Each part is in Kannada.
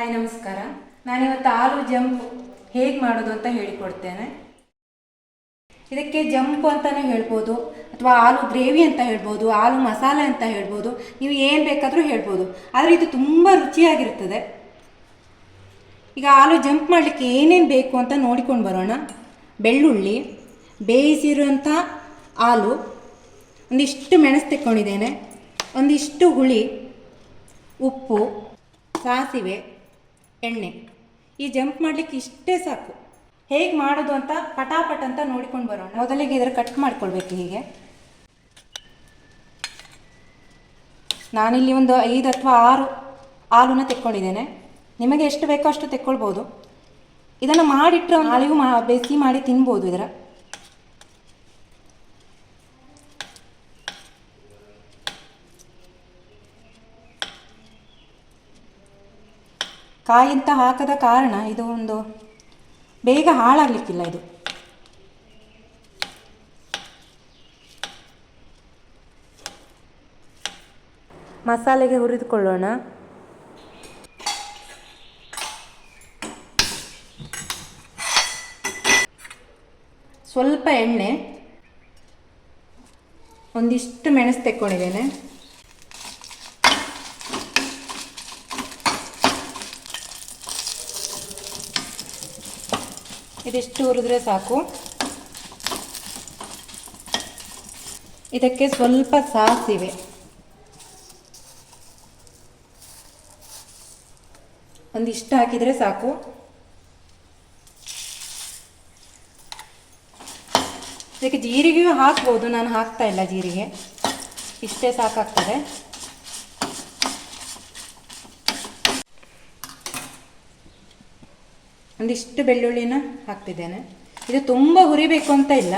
ಹಾಯ್, ನಮಸ್ಕಾರ. ನಾನಿವತ್ತು ಆಲೂ ಜಂಪ್ ಹೇಗೆ ಮಾಡೋದು ಅಂತ ಹೇಳಿಕೊಡ್ತೇನೆ. ಇದಕ್ಕೆ ಜಂಪ್ ಅಂತಲೇ ಹೇಳ್ಬೋದು, ಅಥವಾ ಆಲೂ ಗ್ರೇವಿ ಅಂತ ಹೇಳ್ಬೋದು ಆಲೂ ಮಸಾಲೆ ಅಂತ ಹೇಳ್ಬೋದು, ನೀವು ಏನು ಬೇಕಾದರೂ ಹೇಳ್ಬೋದು. ಆದರೆ ಇದು ತುಂಬ ರುಚಿಯಾಗಿರ್ತದೆ ಈಗ ಆಲೂ ಜಂಪ್ ಮಾಡಲಿಕ್ಕೆ ಏನೇನು ಬೇಕು ಅಂತ ನೋಡಿಕೊಂಡು ಬರೋಣ. ಬೆಳ್ಳುಳ್ಳಿ, ಬೇಯಿಸಿರುವಂಥ ಆಲೂ ಒಂದಿಷ್ಟು ಮೆಣಸು ತೆಕ್ಕೊಂಡಿದ್ದೇನೆ. ಒಂದಿಷ್ಟು ಹುಳಿ, ಉಪ್ಪು, ಸಾಸಿವೆ ಎಣ್ಣೆ. ಈ ಜಂಪ್ ಮಾಡಲಿಕ್ಕೆ ಇಷ್ಟೇ ಸಾಕು. ಹೇಗೆ ಮಾಡೋದು ಅಂತ ಪಟಾಪಟ್ ಅಂತ ನೋಡಿಕೊಂಡು ಬರೋಣ. ಮೊದಲಿಗೆ ಇದರ ಕಟ್ ಮಾಡ್ಕೊಳ್ಬೇಕು ಹೀಗೆ. ನಾನಿಲ್ಲಿ ಒಂದು ಐದು ಅಥವಾ ಆರು ಹಾಲನ್ನು ತೆಕ್ಕೊಂಡಿದ್ದೇನೆ. ನಿಮಗೆ ಎಷ್ಟು ಬೇಕೋ ಅಷ್ಟು ತೆಕ್ಕೊಳ್ಬೋದು. ಇದನ್ನು ಮಾಡಿಟ್ಟರೆ ನಾಳೆಗೂ ಮಾ ಬೇಯಿಸಿ ಮಾಡಿ ತಿನ್ಬೋದು ಇದರ. ಕಾಯಿ ಅಂತ ಹಾಕದ ಕಾರಣ ಇದು ಒಂದು ಬೇಗ ಹಾಳಾಗಲಿಕ್ಕಿಲ್ಲ ಇದು. ಮಸಾಲೆಗೆ ಹುರಿದುಕೊಳ್ಳೋಣ. ಸ್ವಲ್ಪ ಎಣ್ಣೆ, ಒಂದಿಷ್ಟು ಮೆಣಸು ತೆಕ್ಕೊಂಡಿದ್ದೇನೆ. ಇದಿಷ್ಟು ಹುರಿದ್ರೆ ಸಾಕು. ಇದಕ್ಕೆ ಸ್ವಲ್ಪ ಸಾಸಿವೆ. ಒಂದಿಷ್ಟು ಹಾಕಿದರೆ ಸಾಕು. ಇದಕ್ಕೆ ಜೀರಿಗೆಯೂ ಹಾಕ್ಬೋದು, ನಾನು ಹಾಕ್ತಾ ಇಲ್ಲ ಜೀರಿಗೆ. ಇಷ್ಟೇ ಸಾಕಾಗ್ತದೆ. ಒಂದಿಷ್ಟು ಬೆಳ್ಳುಳ್ಳಿನ ಹಾಕ್ತಿದ್ದೇನೆ. ಇದು ತುಂಬ ಹುರಿಬೇಕು ಅಂತ ಇಲ್ಲ.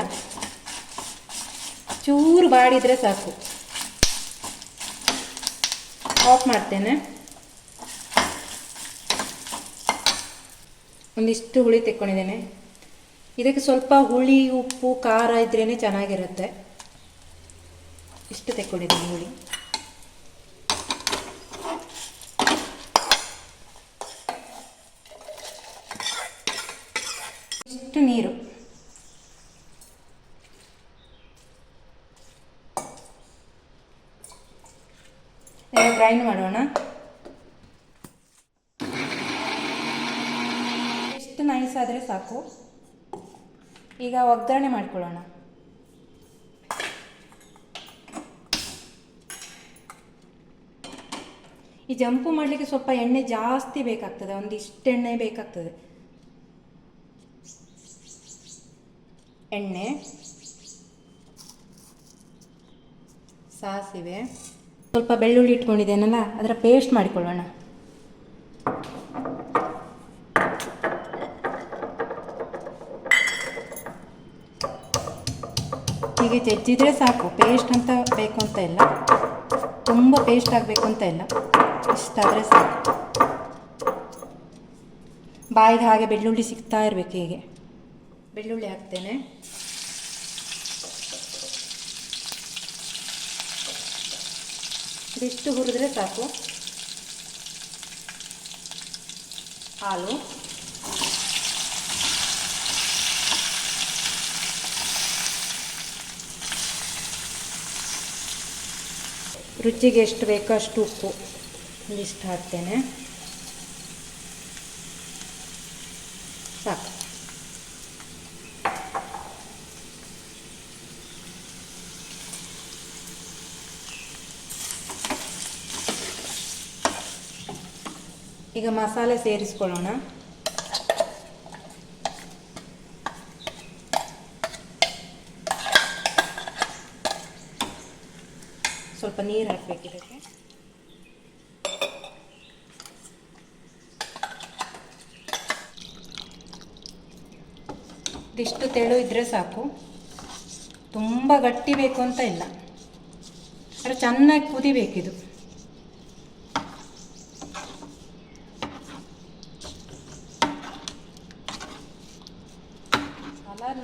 ಚೂರು ಬಾಡಿದರೆ ಸಾಕು. ಆಫ್ ಮಾಡ್ತೇನೆ. ಒಂದಿಷ್ಟು ಹುಳಿ ತೆಕ್ಕೊಂಡಿದ್ದೇನೆ. ಇದಕ್ಕೆ ಸ್ವಲ್ಪ ಹುಳಿ, ಉಪ್ಪು, ಖಾರ ಇದ್ರೇ ಚೆನ್ನಾಗಿರುತ್ತೆ. ಇಷ್ಟು ತೆಕ್ಕೊಂಡಿದ್ದೀನಿ ಹುಳಿ. ಇಷ್ಟು ನೀರು. ಗ್ರೈಂಡ್ ಮಾಡೋಣ. ಎಷ್ಟು ನೈಸ್ ಆದರೆ ಸಾಕು. ಈಗ ಒಗ್ಗರಣೆ ಮಾಡ್ಕೊಳ್ಳೋಣ. ಈ ಜಂಪು ಮಾಡಲಿಕ್ಕೆ ಸ್ವಲ್ಪ ಎಣ್ಣೆ ಜಾಸ್ತಿ ಬೇಕಾಗ್ತದೆ, ಒಂದಿಷ್ಟು ಎಣ್ಣೆ ಬೇಕಾಗ್ತದೆ. ಎಣ್ಣೆ, ಸಾಸಿವೆ. ಸ್ವಲ್ಪ ಬೆಳ್ಳುಳ್ಳಿ ಇಟ್ಕೊಂಡಿದ್ದೇನಲ್ಲ, ಅದರ ಪೇಸ್ಟ್ ಮಾಡಿಕೊಳ್ಳೋಣ. ಹೀಗೆ ಜಜ್ಜಿದ್ರೆ ಸಾಕು. ಪೇಸ್ಟ್ ಅಂತ ಬೇಕು ಅಂತ ಇಲ್ಲ. ತುಂಬ ಪೇಸ್ಟ್ ಆಗಬೇಕು ಅಂತ ಇಲ್ಲ. ಇಷ್ಟಾದರೆ ಸಾಕು. ಬಾಯಿಗೆ ಹಾಗೆ ಬೆಳ್ಳುಳ್ಳಿ ಸಿಗ್ತಾ ಇರಬೇಕು ಹೀಗೆ. ಬೆಳ್ಳುಳ್ಳಿ ಹಾಕ್ತೇನೆ. ಇದಿಷ್ಟು ಹುರಿದ್ರೆ ಸಾಕು. ಹಾಲು. ರುಚಿಗೆ ಎಷ್ಟು ಬೇಕೋ ಅಷ್ಟು ಉಪ್ಪು ಇಷ್ಟು ಹಾಕ್ತೇನೆ. ಸಾಕು. ಈಗ ಮಸಾಲೆ ಸೇರಿಸ್ಕೊಳ್ಳೋಣ. ಸ್ವಲ್ಪ ನೀರು ಹಾಕ್ಬೇಕು ಇದಕ್ಕೆ. ಇದಿಷ್ಟು ತೆಳು ಇದ್ರೆ ಸಾಕು. ತುಂಬ ಗಟ್ಟಿ ಬೇಕು ಅಂತ ಇಲ್ಲ. ಆದರೆ ಚೆನ್ನಾಗಿ ಕುದಿಬೇಕಿದು.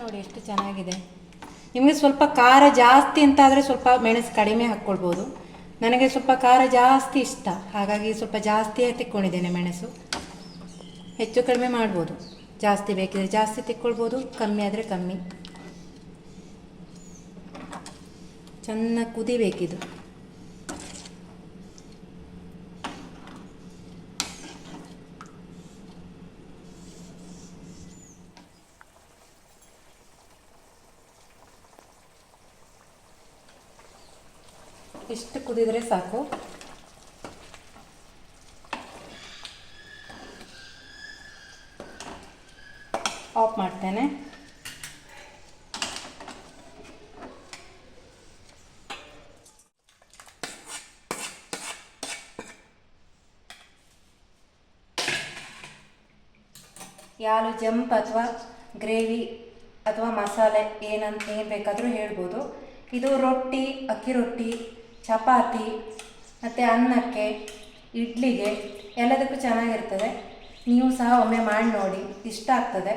ನೋಡಿ ಎಷ್ಟು ಚೆನ್ನಾಗಿದೆ. ನಿಮಗೆ ಸ್ವಲ್ಪ ಖಾರ ಜಾಸ್ತಿ ಅಂತ ಆದರೆ ಸ್ವಲ್ಪ ಮೆಣಸು ಕಡಿಮೆ ಹಾಕ್ಕೊಳ್ಬೋದು. ನನಗೆ ಸ್ವಲ್ಪ ಖಾರ ಜಾಸ್ತಿ ಇಷ್ಟ. ಹಾಗಾಗಿ ಸ್ವಲ್ಪ ಜಾಸ್ತಿಯೇ ತಿಕ್ಕೊಂಡಿದ್ದೇನೆ ಮೆಣಸು. ಹೆಚ್ಚು ಕಡಿಮೆ ಮಾಡ್ಬೋದು. ಜಾಸ್ತಿ ಬೇಕಿದ್ರೆ ಜಾಸ್ತಿ ತಿಕ್ಕೊಳ್ಬೋದು, ಕಮ್ಮಿ ಆದರೆ ಕಮ್ಮಿ. ಚೆನ್ನಾಗಿ ಕುದಿಬೇಕಿದು. ಇಷ್ಟು ಕುದಿದರೆ ಸಾಕು. ಆಫ್ ಮಾಡ್ತೇನೆ. ಯಾರು ಜಂಪ್ ಅಥವಾ ಗ್ರೇವಿ ಅಥವಾ ಮಸಾಲೆ ಏನಂತ ಏನು ಬೇಕಾದರೂ ಹೇಳ್ಬೋದು. ಇದು ರೊಟ್ಟಿ, ಅಕ್ಕಿ ರೊಟ್ಟಿ ಚಪಾತಿ ಮತ್ತು ಅನ್ನಕ್ಕೆ ಇಡ್ಲಿಗೆ ಎಲ್ಲದಕ್ಕೂ ಚೆನ್ನಾಗಿರ್ತದೆ. ನೀವು ಸಹ ಒಮ್ಮೆ ಮಾಡಿ ನೋಡಿ ಇಷ್ಟ ಆಗ್ತದೆ.